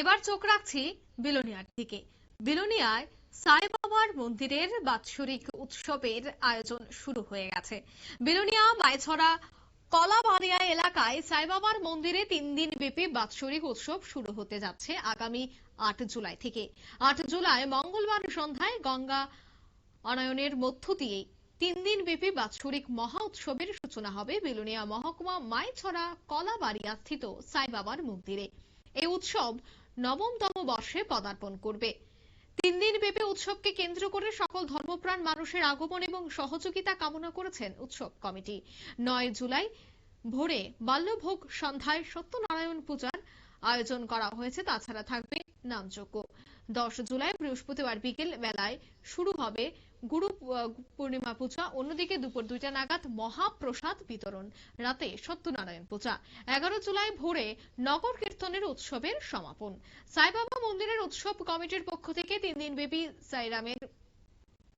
এবার চোখ রাখছি বিলোনিয়ার দিকে। বিলোনিয়ায় সাই বাবার মন্দিরের বাৎসরিক উৎসবের আয়োজন শুরু হয়ে গেছে। বিলোনিয়া, মাইছড়া, কলাবাড়িয়া এলাকায় সাইবাবার মন্দিরে তিন দিন ব্যাপী বাৎসরিক উৎসব শুরু হতে যাচ্ছে আগামী আট জুলাই থেকে। আট জুলাই মঙ্গলবার সন্ধ্যায় গঙ্গা অনায়নের মধ্য দিয়ে তিন দিন ব্যাপী বাৎসরিক মহা উৎসবের সূচনা হবে বিলুনিয়া মহকুমা, মাইছড়া, কলাবাড়িয়া স্থিত সাইবাবার মন্দিরে। এই উৎসব নবমতম বর্ষে পদার্পণ করবে। তিন দিন ব্যাপী উৎসবকে কেন্দ্র করে সকল ধর্মপ্রাণ মানুষের আগমন এবং সহযোগিতা কামনা করেছেন উৎসব কমিটি। নয় জুলাই ভোরে বাল্যভোগ সন্ধ্যায় সত্যনারায়ণ পূজার আয়োজন করা হয়েছে, তাছাড়া থাকবে নামযজ্ঞ। দশ জুলাই বৃহস্পতিবার বিকেল বেলায় শুরু হবে গুরু পূর্ণিমা পূজা, অন্যদিকে দুপুর দুইটা নাগাদ মহাপ্রসাদ বিতরণ, রাতে সত্যনারায়ণ পূজা। এগারো জুলাই ভোরে নগর কীর্তনের উৎসবের সমাপন। সাইবাবা মন্দিরের উৎসব কমিটির পক্ষ থেকে তিন দিন ব্যাপী সাইরামের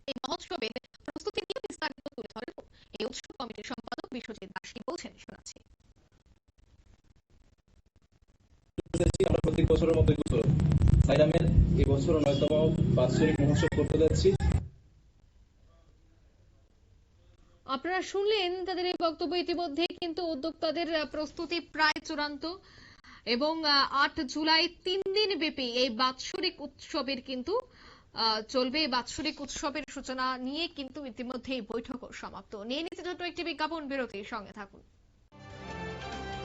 এই মহোৎসবের প্রস্তুতি নিয়ে বিস্তারিত তুলে ধরেন এই উৎসব কমিটির সম্পাদক বিশ্বজিৎ দাস বলছেন শোনাচ্ছি আমরা প্রতি বছরের মতো বছর সাইরামের এই বছর নয়তম বাৎসরিক মহোৎসব করতে যাচ্ছি। আপনারা শুনলেন তাদের এই বক্তব্য ইতিমধ্যে, কিন্তু উদ্যোক্তাদের প্রস্তুতি প্রায় চূড়ান্ত এবং আট জুলাই তিন দিন ব্যাপী এই বাৎসরিক উৎসবের কিন্তু চলবে। বাৎসরিক উৎসবের সূচনা নিয়ে কিন্তু ইতিমধ্যে বৈঠক সমাপ্ত। নিয়ে নিতে ছোট একটি বিজ্ঞাপন, বিরতির সঙ্গে থাকুন।